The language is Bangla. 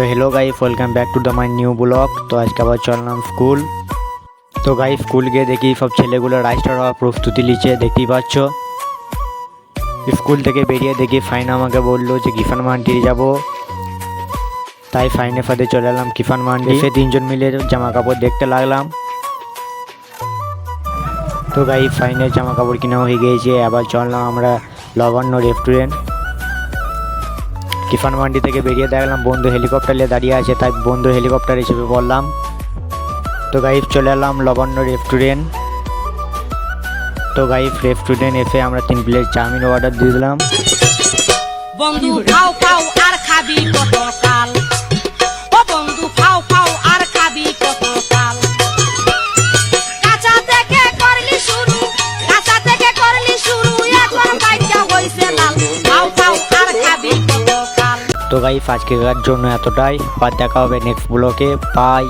তো hello guys welcome back to the my new blog তো আজকে আবার চললাম স্কুল তো গাই স্কুল গিয়ে দেখি সব ছেলেগুলো রাইস্টার হওয়ার প্রস্তুতি নিচ্ছে, দেখতেই পাচ্ছ। স্কুল থেকে বেরিয়ে দেখি ফাইন আমাকে বলল যে কিফান মান্ডির যাব। তাই ফাইনে ফাঁদে চলে এলাম কিফান মান্ডি এসে তিনজন মিলে জামা কাপড় দেখতে লাগলাম। তো গাই ফাইনের জামা কাপড় কিনা হয়ে গিয়েছে, আবার চললাম আমরা লবণ্য রেস্টুরেন্ট কিফান মান্ডি থেকে বেরিয়ে দেখলাম বন্ধু হেলিকপ্টার নিয়ে দাঁড়িয়ে আছে, তাই বন্ধু হেলিকপ্টার হিসেবে বললাম। তো গাইফ চলে এলাম লবণ্য রেস্টুরেন্ট। তো গাইফ রেস্টুরেন্ট এসে আমরা তিন প্লেট চাউমিন অর্ডার দিয়ে দিলাম। বন্ধু, খাও খাও, আর খাবি কত? তো গাইফ আজকের জন্য এতটাই। আর দেখা হবে নেক্সট ব্লকে বাই